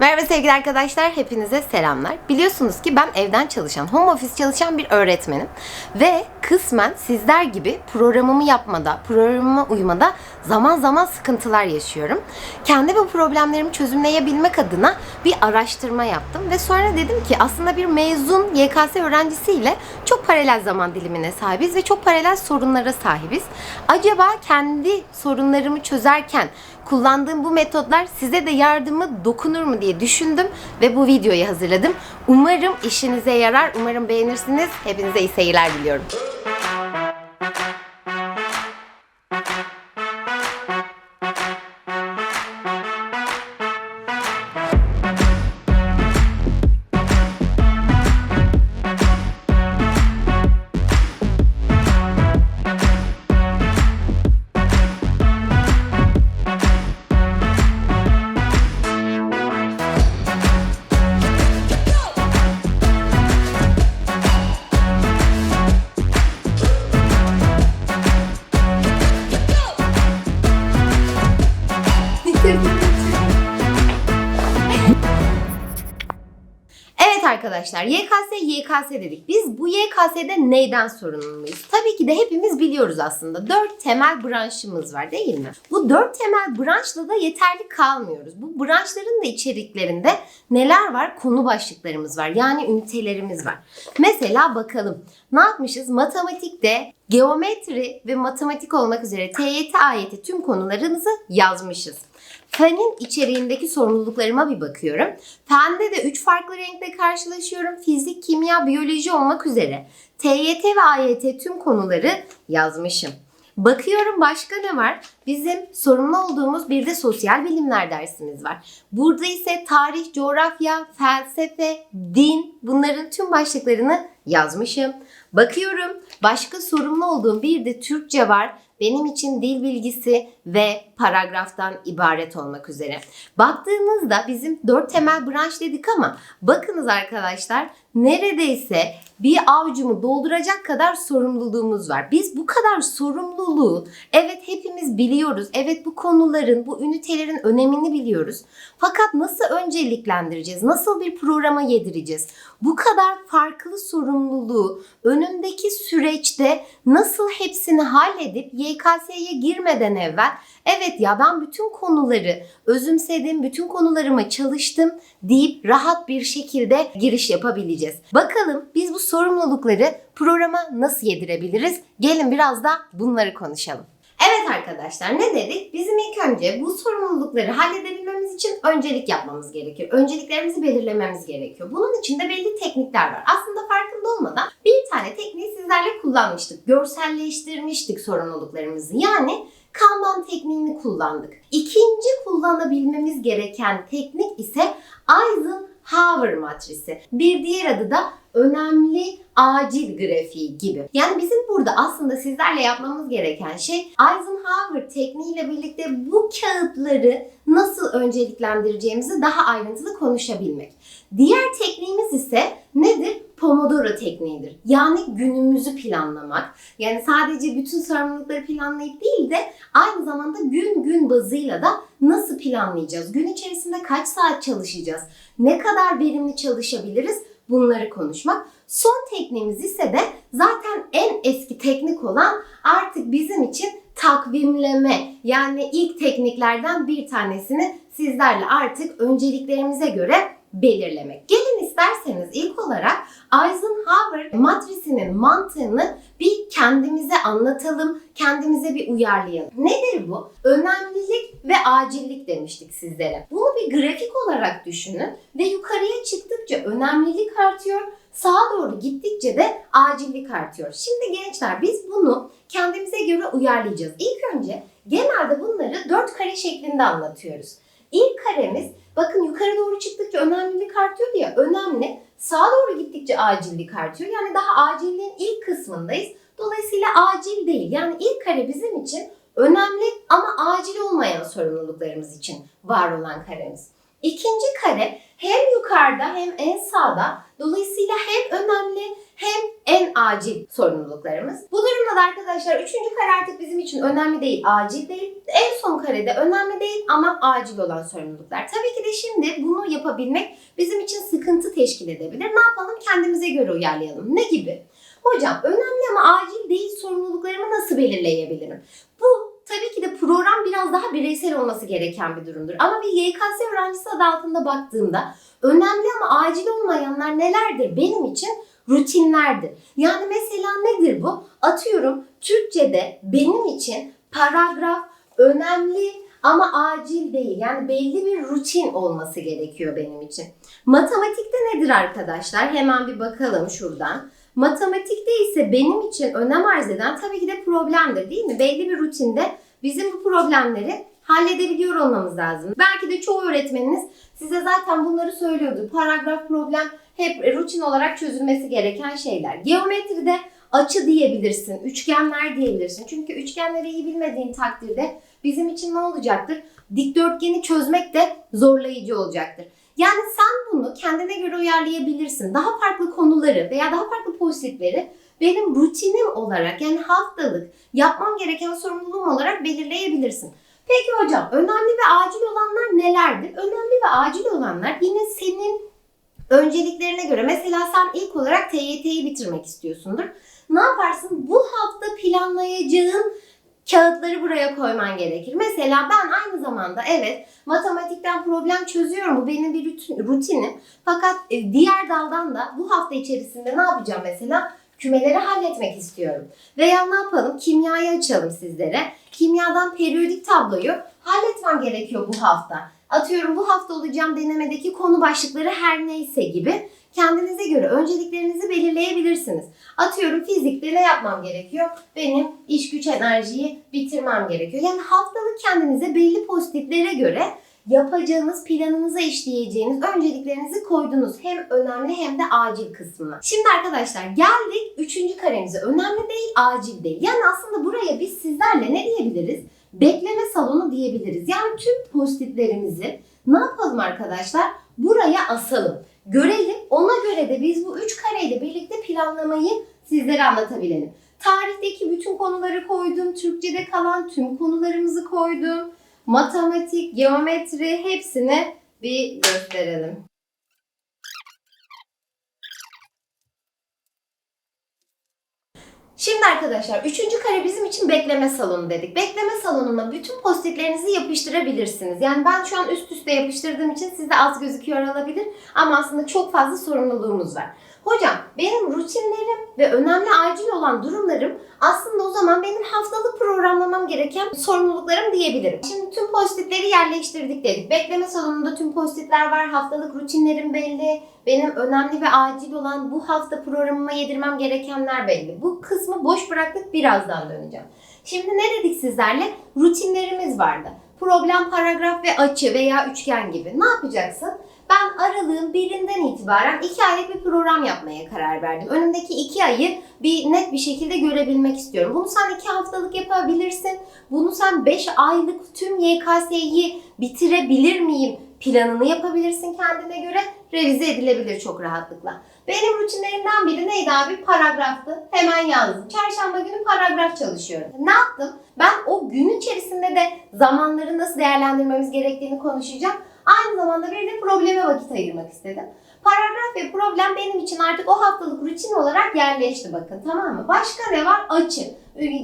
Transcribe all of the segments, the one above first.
Merhaba sevgili arkadaşlar, hepinize selamlar. Biliyorsunuz ki ben evden çalışan, home office çalışan bir öğretmenim. Ve kısmen sizler gibi programımı yapmada, programıma uymada zaman zaman sıkıntılar yaşıyorum. Kendi bu problemlerimi çözümleyebilmek adına bir araştırma yaptım. Ve sonra dedim ki aslında bir mezun YKS öğrencisiyle çok paralel zaman dilimine sahibiz ve çok paralel sorunlara sahibiz. Acaba kendi sorunlarımı çözerken kullandığım bu metotlar size de yardımı dokunur mu diye düşündüm ve bu videoyu hazırladım. Umarım işinize yarar, umarım beğenirsiniz. Hepinize iyi seyirler diliyorum. Arkadaşlar YKS YKS dedik. Biz bu YKS'de neyden sorumluyuz? Tabii ki de hepimiz biliyoruz aslında. Dört temel branşımız var değil mi? Bu dört temel branşla da yeterli kalmıyoruz. Bu branşların da içeriklerinde neler var? Konu başlıklarımız var. Yani ünitelerimiz var. Mesela bakalım ne yapmışız? Matematikte geometri ve matematik olmak üzere TYT AYT tüm konularımızı yazmışız. Fenin içeriğindeki sorumluluklarıma bir bakıyorum. Fende de 3 farklı renkle karşılaşıyorum. Fizik, kimya, biyoloji olmak üzere. TYT ve AYT tüm konuları yazmışım. Bakıyorum başka ne var? Bizim sorumlu olduğumuz bir de sosyal bilimler dersimiz var. Burada ise tarih, coğrafya, felsefe, din bunların tüm başlıklarını yazmışım. Bakıyorum başka sorumlu olduğum bir de Türkçe var. Benim için dil bilgisi ve paragraftan ibaret olmak üzere. Baktığınızda bizim dört temel branş dedik ama bakınız arkadaşlar neredeyse bir avcumu dolduracak kadar sorumluluğumuz var. Biz bu kadar sorumluluğu evet hepimiz biliyoruz. Evet bu konuların, bu ünitelerin önemini biliyoruz. Fakat nasıl önceliklendireceğiz? Nasıl bir programa yedireceğiz? Bu kadar farklı sorumluluğu önümdeki süreçte nasıl hepsini halledip YKS'ye girmeden evvel evet ya ben bütün konuları özümsedim, bütün konularıma çalıştım deyip rahat bir şekilde giriş yapabileceğiz. Bakalım biz bu sorumlulukları programa nasıl yedirebiliriz? Gelin biraz da bunları konuşalım. Evet arkadaşlar ne dedik? Bizim ilk önce bu sorumlulukları halledebilmemiz için öncelik yapmamız gerekiyor. Önceliklerimizi belirlememiz gerekiyor. Bunun için de belli teknikler var. Aslında farkında olmadan bir tane tekniği sizlerle kullanmıştık. Görselleştirmiştik sorumluluklarımızı. Yani Kanban tekniğini kullandık. İkinci kullanabilmemiz gereken teknik ise Eisenhower matrisi. Bir diğer adı da önemli acil grafiği gibi. Yani bizim burada aslında sizlerle yapmamız gereken şey Eisenhower tekniğiyle birlikte bu kağıtları nasıl önceliklendireceğimizi daha ayrıntılı konuşabilmek. Diğer tekniğimiz ise nedir? Pomodoro tekniğidir. Yani günümüzü planlamak. Yani sadece bütün sorumlulukları planlayıp değil de aynı zamanda gün gün bazıyla da nasıl planlayacağız? Gün içerisinde kaç saat çalışacağız? Ne kadar verimli çalışabiliriz? Bunları konuşmak. Son tekniğimiz ise de zaten en eski teknik olan artık bizim için takvimleme. Yani ilk tekniklerden bir tanesini sizlerle artık önceliklerimize göre belirlemek. Gelin isterseniz ilk olarak Eisenhower matrisinin mantığını bir kendimize anlatalım, kendimize bir uyarlayalım. Nedir bu? Önemlilik ve acillik demiştik sizlere. Bunu bir grafik olarak düşünün ve yukarıya çıktıkça önemlilik artıyor, sağa doğru gittikçe de acillik artıyor. Şimdi gençler biz bunu kendimize göre uyarlayacağız. İlk önce genelde bunları dört kare şeklinde anlatıyoruz. İlk karemiz bakın yukarı doğru çıktıkça önemlilik artıyor ya önemli. Sağa doğru gittikçe acillik artıyor. Yani daha acilliğin ilk kısmındayız. Dolayısıyla acil değil. Yani ilk kare bizim için önemli ama acil olmayan sorumluluklarımız için var olan karemiz. İkinci kare hem yukarıda hem en sağda. Dolayısıyla hem önemli hem en acil sorumluluklarımız. Bu durumda da arkadaşlar üçüncü kare artık bizim için önemli değil, acil değil. Son karede önemli değil ama acil olan sorumluluklar. Tabii ki de şimdi bunu yapabilmek bizim için sıkıntı teşkil edebilir. Ne yapalım? Kendimize göre uyarlayalım. Ne gibi? Hocam önemli ama acil değil sorumluluklarımı nasıl belirleyebilirim? Bu tabii ki de program biraz daha bireysel olması gereken bir durumdur. Ama bir YKS öğrencisi adı altında baktığımda önemli ama acil olmayanlar nelerdir benim için? Rutinlerdir. Yani mesela nedir bu? Atıyorum Türkçe'de benim için paragraf önemli ama acil değil. Yani belli bir rutin olması gerekiyor benim için. Matematikte nedir arkadaşlar? Hemen bir bakalım şuradan. Matematikte ise benim için önem arz eden tabii ki de problemdir değil mi? Belli bir rutinde bizim bu problemleri halledebiliyor olmamız lazım. Belki de çoğu öğretmeniniz size zaten bunları söylüyordu. Paragraf problem hep rutin olarak çözülmesi gereken şeyler. Geometride açı diyebilirsin, üçgenler diyebilirsin. Çünkü üçgenleri iyi bilmediğin takdirde bizim için ne olacaktır? Dikdörtgeni çözmek de zorlayıcı olacaktır. Yani sen bunu kendine göre uyarlayabilirsin. Daha farklı konuları veya daha farklı pozitifleri benim rutinim olarak yani haftalık yapmam gereken sorumluluğum olarak belirleyebilirsin. Peki hocam önemli ve acil olanlar nelerdir? Önemli ve acil olanlar yine senin önceliklerine göre. Mesela sen ilk olarak TYT'yi bitirmek istiyorsundur. Ne yaparsın? Bu hafta planlayacağın kağıtları buraya koyman gerekir. Mesela ben aynı zamanda evet matematikten problem çözüyorum. Bu benim bir rutin- rutinim. Fakat e, diğer daldan da bu hafta içerisinde ne yapacağım mesela? Kümeleri halletmek istiyorum. Veya ne yapalım? Kimyayı açalım sizlere. Kimyadan periyodik tabloyu halletmem gerekiyor bu hafta. Atıyorum bu hafta olacağım denemedeki konu başlıkları her neyse gibi kendinize göre önceliklerinizi belirleyebilirsiniz. Atıyorum fizikte ne yapmam gerekiyor? Benim iş güç enerjiyi bitirmem gerekiyor. Yani haftalık kendinize belli pozitiflere göre yapacağınız, planınıza işleyeceğiniz önceliklerinizi koydunuz. Hem önemli hem de acil kısmına. Şimdi arkadaşlar geldik üçüncü karemize. Önemli değil, acil değil. Yani aslında buraya biz sizlerle ne diyebiliriz? Bekleme salonu diyebiliriz. Yani tüm pozitiflerimizi ne yapalım arkadaşlar? Buraya asalım. Görelim. Ona göre de biz bu üç kareyle birlikte planlamayı sizlere anlatabilelim. Tarihteki bütün konuları koydum. Türkçede kalan tüm konularımızı koydum. Matematik, geometri hepsini bir gösterelim. Şimdi arkadaşlar üçüncü kare bizim için bekleme salonu dedik. Bekleme salonuna bütün postitlerinizi yapıştırabilirsiniz. Yani ben şu an üst üste yapıştırdığım için sizde az gözüküyor olabilir ama aslında çok fazla sorumluluğumuz var. Hocam benim rutinlerim ve önemli acil olan durumlarım aslında o zaman benim haftalık programlamam gereken sorumluluklarım diyebilirim. Şimdi tüm postitleri yerleştirdik dedik. Bekleme salonunda tüm postitler var. Haftalık rutinlerim belli. Benim önemli ve acil olan bu hafta programıma yedirmem gerekenler belli. Bu kısmı boş bıraktık birazdan döneceğim. Şimdi ne dedik sizlerle? Rutinlerimiz vardı. Problem, paragraf ve açı veya üçgen gibi. Ne yapacaksın? Ben aralığın birinden itibaren iki aylık bir program yapmaya karar verdim. Önümdeki iki ayı bir net bir şekilde görebilmek istiyorum. Bunu sen iki haftalık yapabilirsin. Bunu sen beş aylık tüm YKS'yi bitirebilir miyim planını yapabilirsin kendine göre. Revize edilebilir çok rahatlıkla. Benim rutinlerimden biri neydi abi? Paragraftı. Hemen yazdım. Çarşamba günü paragraf çalışıyorum. Ne yaptım? Ben o gün içerisinde de zamanları nasıl değerlendirmemiz gerektiğini konuşacağım. Aynı zamanda bir de probleme vakit ayırmak istedim. Paragraf ve problem benim için artık o haftalık rutin olarak yerleşti bakın tamam mı? Başka ne var? Açı.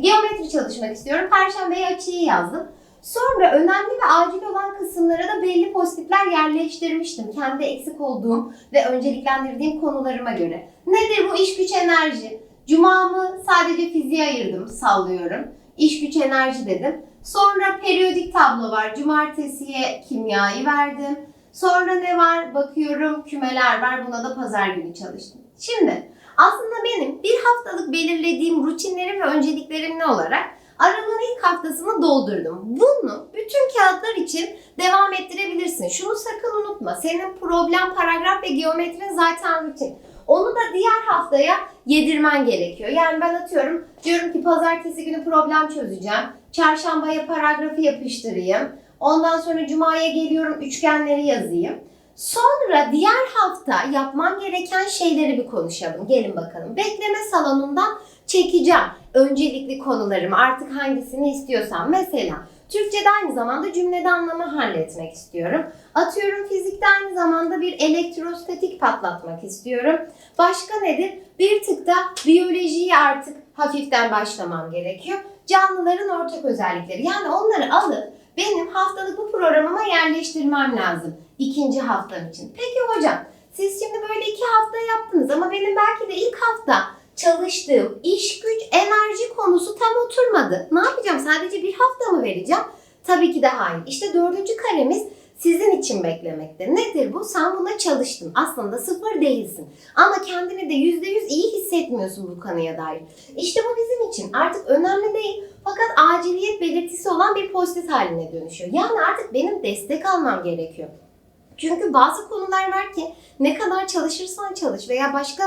Geometri çalışmak istiyorum. Perşembeye açıyı yazdım. Sonra önemli ve acil olan kısımlara da belli pozitifler yerleştirmiştim. Kendi eksik olduğum ve önceliklendirdiğim konularıma göre. Nedir bu iş güç enerji? Cumamı sadece fiziğe ayırdım, sallıyorum. İş güç enerji dedim. Sonra periyodik tablo var. Cumartesiye kimyayı verdim. Sonra ne var? Bakıyorum kümeler var. Buna da pazar günü çalıştım. Şimdi aslında benim bir haftalık belirlediğim rutinlerim ve önceliklerim ne olarak? Aralığın ilk haftasını doldurdum. Bunu bütün kağıtlar için devam ettirebilirsin. Şunu sakın unutma. Senin problem, paragraf ve geometrin zaten rutin. Onu da diğer haftaya yedirmen gerekiyor. Yani ben atıyorum diyorum ki pazartesi günü problem çözeceğim. Çarşambaya paragrafı yapıştırayım. Ondan sonra cumaya geliyorum üçgenleri yazayım. Sonra diğer hafta yapmam gereken şeyleri bir konuşalım. Gelin bakalım. Bekleme salonundan çekeceğim öncelikli konularımı artık hangisini istiyorsam. Mesela Türkçe'de aynı zamanda cümlede anlamı halletmek istiyorum. Atıyorum fizikte aynı zamanda bir elektrostatik patlatmak istiyorum. Başka nedir? Bir tık da biyolojiyi artık hafiften başlamam gerekiyor. Canlıların ortak özellikleri. Yani onları alıp benim haftalık bu programıma yerleştirmem lazım. ikinci haftam için. Peki hocam siz şimdi böyle iki hafta yaptınız ama benim belki de ilk hafta çalıştığım iş güç enerji konusu tam oturmadı. Ne yapacağım? Sadece bir hafta mı vereceğim? Tabii ki de hayır. İşte dördüncü karemiz sizin için beklemekte. Nedir bu? Sen buna çalıştın. Aslında sıfır değilsin. Ama kendini de yüzde yüz iyi hissetmiyorsun bu konuya dair. İşte bu bizim için artık önemli değil. Fakat aciliyet belirtisi olan bir pozitif haline dönüşüyor. Yani artık benim destek almam gerekiyor. Çünkü bazı konular var ki ne kadar çalışırsan çalış veya başka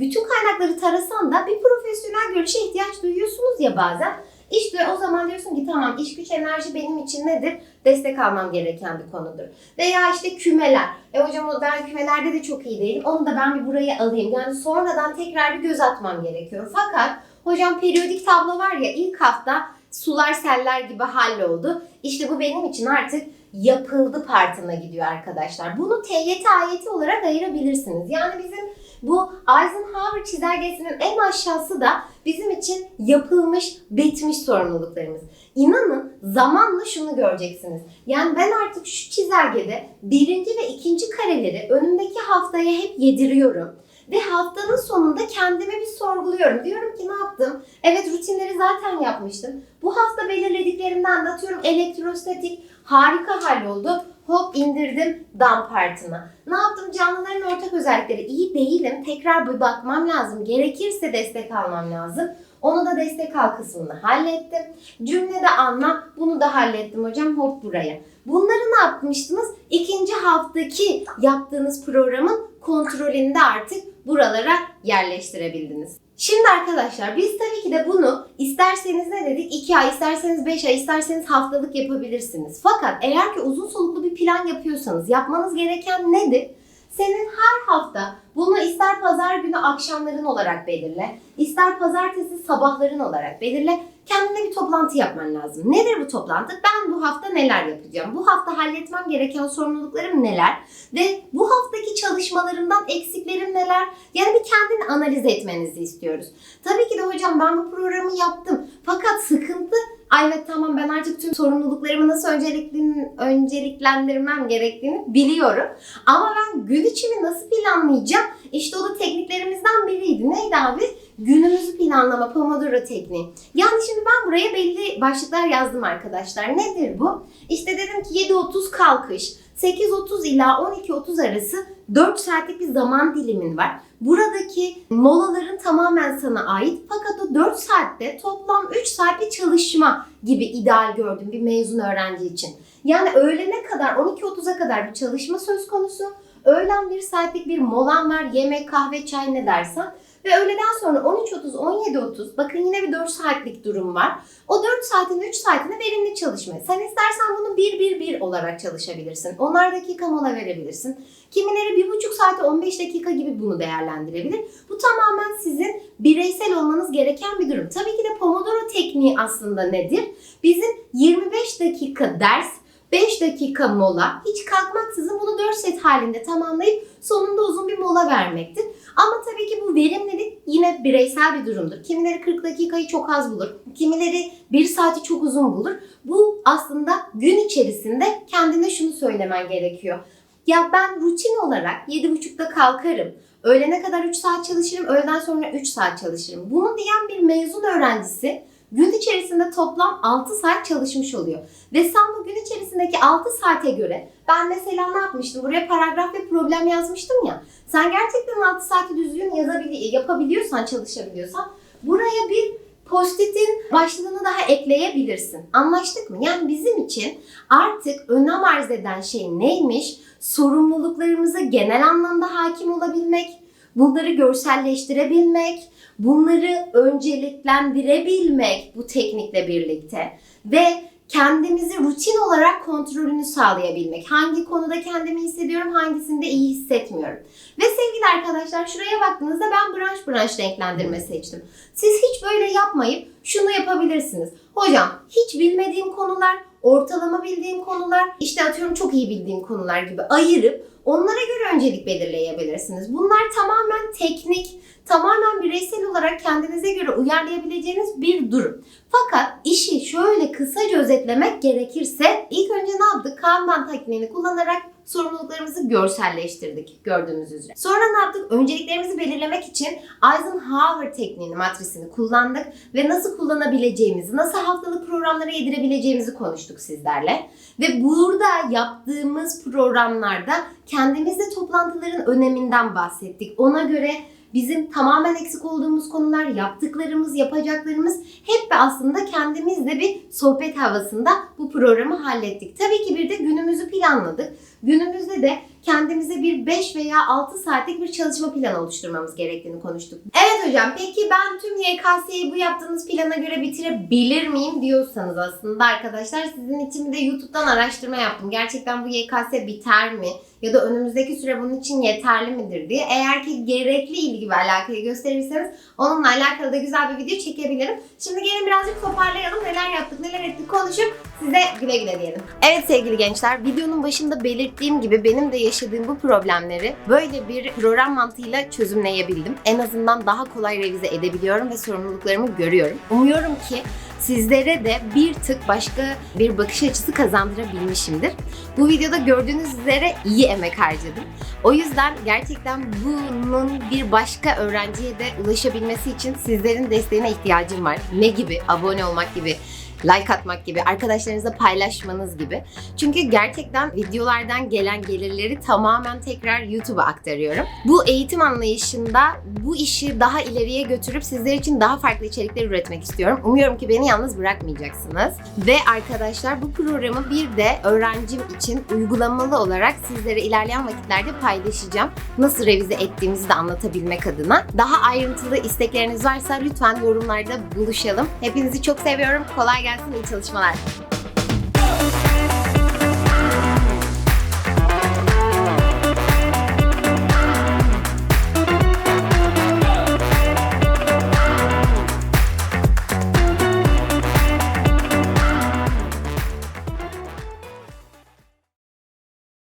bütün kaynakları tarasan da bir profesyonel görüşe ihtiyaç duyuyorsunuz ya bazen. İşte o zaman diyorsun ki tamam iş güç enerji benim için nedir? Destek almam gereken bir konudur. Veya işte kümeler. E hocam o- ben kümelerde de çok iyi değilim. Onu da ben bir buraya alayım. Yani sonradan tekrar bir göz atmam gerekiyor. Fakat hocam periyodik tablo var ya ilk hafta sular seller gibi halloldu. İşte bu benim için artık yapıldı partına gidiyor arkadaşlar. Bunu TYT ayeti olarak ayırabilirsiniz. Yani bizim bu Eisenhower çizelgesinin en aşağısı da bizim için yapılmış, bitmiş sorumluluklarımız. İnanın zamanla şunu göreceksiniz. Yani ben artık şu çizelgede birinci ve ikinci kareleri önümdeki haftaya hep yediriyorum. Ve haftanın sonunda kendimi bir sorguluyorum. Diyorum ki ne yaptım? Evet rutinleri zaten yapmıştım. Bu hafta belirlediklerimden de atıyorum elektrostatik harika halloldu. Hop indirdim dam partına. Ne yaptım? Canlıların ortak özellikleri. iyi değilim. Tekrar bir bakmam lazım. Gerekirse destek almam lazım. Onu da destek al kısmını hallettim. Cümlede anlam bunu da hallettim hocam hop buraya. Bunları ne yapmıştınız? İkinci haftaki yaptığınız programın kontrolünde artık buralara yerleştirebildiniz. Şimdi arkadaşlar biz tabii ki de bunu isterseniz ne dedik? 2 ay, isterseniz 5 ay, isterseniz haftalık yapabilirsiniz. Fakat eğer ki uzun soluklu bir plan yapıyorsanız yapmanız gereken nedir? Senin her hafta bunu ister pazar günü akşamların olarak belirle, ister pazartesi sabahların olarak belirle. Kendine bir toplantı yapman lazım. Nedir bu toplantı? Ben bu hafta neler yapacağım? Bu hafta halletmem gereken sorumluluklarım neler? Ve bu haftaki çalışmalarımdan eksiklerim neler? Yani bir kendini analiz etmenizi istiyoruz. Tabii ki de hocam ben bu programı yaptım. Fakat sıkıntı Ay evet tamam ben artık tüm sorumluluklarımı nasıl önceliklen, önceliklendirmem gerektiğini biliyorum. Ama ben gün içimi nasıl planlayacağım? İşte o da tekniklerimizden biriydi. Neydi abi? Günümüzü planlama Pomodoro tekniği. Yani şimdi ben buraya belli başlıklar yazdım arkadaşlar. Nedir bu? İşte dedim ki 7.30 kalkış, 8.30 ila 12.30 arası 4 saatlik bir zaman dilimin var. Buradaki molaların tamamen sana ait fakat o 4 saatte toplam 3 saat bir çalışma gibi ideal gördüm bir mezun öğrenci için. Yani öğlene kadar 12.30'a kadar bir çalışma söz konusu. Öğlen 1 saatlik bir molan var. Yemek, kahve, çay ne dersen. Ve öğleden sonra 13.30, 17.30 bakın yine bir 4 saatlik durum var. O 4 saatin 3 saatini verimli çalışma. Sen istersen bunu 1-1-1 olarak çalışabilirsin. 10'ar dakika mola verebilirsin. Kimileri 1,5 saate 15 dakika gibi bunu değerlendirebilir. Bu tamamen sizin bireysel olmanız gereken bir durum. Tabii ki de Pomodoro tekniği aslında nedir? Bizim 25 dakika ders, 5 dakika mola, hiç kalkmaksızın bunu 4 set halinde tamamlayıp sonunda uzun bir mola vermektir. Ama tabii ki bu verimlilik yine bireysel bir durumdur. Kimileri 40 dakikayı çok az bulur, kimileri 1 saati çok uzun bulur. Bu aslında gün içerisinde kendine şunu söylemen gerekiyor. Ya ben rutin olarak 7.30'da kalkarım. Öğlene kadar 3 saat çalışırım, öğleden sonra 3 saat çalışırım. Bunu diyen bir mezun öğrencisi gün içerisinde toplam 6 saat çalışmış oluyor. Ve sen bu gün içerisindeki 6 saate göre ben mesela ne yapmıştım? Buraya paragraf ve problem yazmıştım ya. Sen gerçekten 6 saati düzgün yazabili- yapabiliyorsan, çalışabiliyorsan buraya bir post-it'in başlığını daha ekleyebilirsin. Anlaştık mı? Yani bizim için artık önem arz eden şey neymiş? Sorumluluklarımıza genel anlamda hakim olabilmek, bunları görselleştirebilmek, bunları önceliklendirebilmek bu teknikle birlikte ve kendimizi rutin olarak kontrolünü sağlayabilmek. Hangi konuda kendimi hissediyorum, hangisinde iyi hissetmiyorum. Ve sevgili arkadaşlar şuraya baktığınızda ben branş branş renklendirme seçtim. Siz hiç böyle yapmayıp şunu yapabilirsiniz. Hocam hiç bilmediğim konular, ortalama bildiğim konular, işte atıyorum çok iyi bildiğim konular gibi ayırıp onlara göre öncelik belirleyebilirsiniz. Bunlar tamamen teknik, tamamen bireysel olarak kendinize göre uyarlayabileceğiniz bir durum. Fakat işi şöyle kısaca özetlemek gerekirse ilk önce ne yaptık? Kanban tekniğini kullanarak sorumluluklarımızı görselleştirdik gördüğünüz üzere. Sonra ne yaptık? Önceliklerimizi belirlemek için Eisenhower tekniğini, matrisini kullandık ve nasıl kullanabileceğimizi, nasıl haftalık programlara yedirebileceğimizi konuştuk sizlerle. Ve burada yaptığımız programlarda kendimizle toplantıların öneminden bahsettik. Ona göre bizim tamamen eksik olduğumuz konular, yaptıklarımız, yapacaklarımız hep aslında kendimizle bir sohbet havasında bu programı hallettik. Tabii ki bir de günümüzü planladık. Günümüzde de kendimize bir 5 veya 6 saatlik bir çalışma planı oluşturmamız gerektiğini konuştuk. Evet hocam peki ben tüm YKS'yi bu yaptığınız plana göre bitirebilir miyim diyorsanız aslında arkadaşlar sizin için de YouTube'dan araştırma yaptım. Gerçekten bu YKS biter mi? Ya da önümüzdeki süre bunun için yeterli midir diye. Eğer ki gerekli ilgi ve alakayı gösterirseniz onunla alakalı da güzel bir video çekebilirim. Şimdi gelin birazcık toparlayalım. Neler yaptık, neler ettik konuşup size güle güle diyelim. Evet sevgili gençler, videonun başında belirttiğim gibi benim de yaşadığım bu problemleri böyle bir program mantığıyla çözümleyebildim. En azından daha kolay revize edebiliyorum ve sorumluluklarımı görüyorum. Umuyorum ki sizlere de bir tık başka bir bakış açısı kazandırabilmişimdir. Bu videoda gördüğünüz üzere iyi emek harcadım. O yüzden gerçekten bunun bir başka öğrenciye de ulaşabilmesi için sizlerin desteğine ihtiyacım var. Ne gibi? Abone olmak gibi, like atmak gibi, arkadaşlarınızla paylaşmanız gibi. Çünkü gerçekten videolardan gelen gelirleri tamamen tekrar YouTube'a aktarıyorum. Bu eğitim anlayışında bu işi daha ileriye götürüp sizler için daha farklı içerikler üretmek istiyorum. Umuyorum ki beni yalnız bırakmayacaksınız. Ve arkadaşlar bu programı bir de öğrencim için uygulamalı olarak sizlere ilerleyen vakitlerde paylaşacağım. Nasıl revize ettiğimizi de anlatabilmek adına. Daha ayrıntılı istekleriniz varsa lütfen yorumlarda buluşalım. Hepinizi çok seviyorum. Kolay gelsin, iyi çalışmalar.